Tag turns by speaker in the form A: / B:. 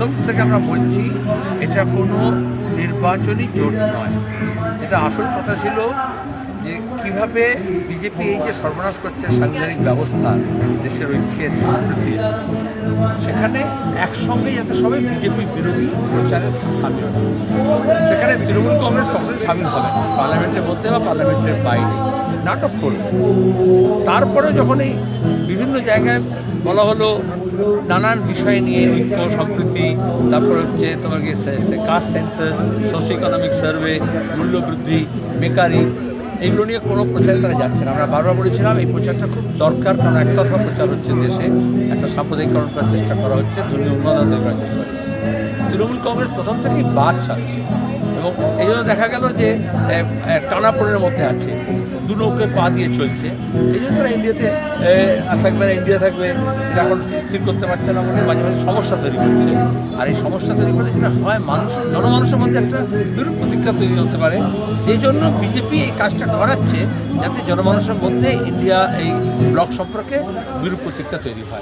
A: প্রথম থেকে আমরা বলছি, এটা কোনো নির্বাচনী জোট নয়। এটা আসল কথা ছিল যে কীভাবে বিজেপি এই যে সর্বনাশ করছে সাংবিধানিক ব্যবস্থা দেশের ঐক্যের সংস্কৃতি সেখানে একসঙ্গে যাতে সবাই বিজেপির বিরোধী প্রচারে সামিল হয়। সেখানে তৃণমূল কংগ্রেস কখনোই সামিল হবে না। পার্লামেন্টের মধ্যে বা পার্লামেন্টের বাইরে। নাটক করবে। তারপরে যখন এই বিভিন্ন জায়গায় বলা হলো নানান বিষয় নিয়ে ঐক্য, সম্প্রীতি, তারপর হচ্ছে তোমার কি caste census socio economic survey মূল্যবৃদ্ধি, বেকারি এগুলো নিয়ে কোনো প্রচার তারা যাচ্ছে না। আমরা বারবার বলেছিলাম, এই প্রচারটা খুব দরকার, কারণ একতরফা প্রচার হচ্ছে দেশে, একটা সাম্প্রদায়িকরণ করার চেষ্টা করা হচ্ছে, ধর্মীয় উন্নয়ন করার চেষ্টা হচ্ছে। তৃণমূল কংগ্রেস প্রথম থেকেই বাদ সাধছে এবং এই জন্য দেখা গেল যে টানাপোড়ের মধ্যে আছে। দু নৌকে পা দিয়ে চলছে। এই জন্য তারা ইন্ডিয়াতে থাকবে না, ইন্ডিয়া থাকবে। এটা এখন স্থির করতে পারছে না বলে মাঝে মাঝে সমস্যা তৈরি করছে। আর এই সমস্যা তৈরি করে যেটা হয়, মানুষ, জনমানুষের মধ্যে একটা বিরূপ প্রতিক্রিয়া তৈরি হতে পারে। যে জন্য বিজেপি এই কাজটা করাচ্ছে, যাতে জনমানুষের মধ্যে ইন্ডিয়া এই ব্লক সম্পর্কে বিরূপ প্রতিক্রিয়া তৈরি হয়।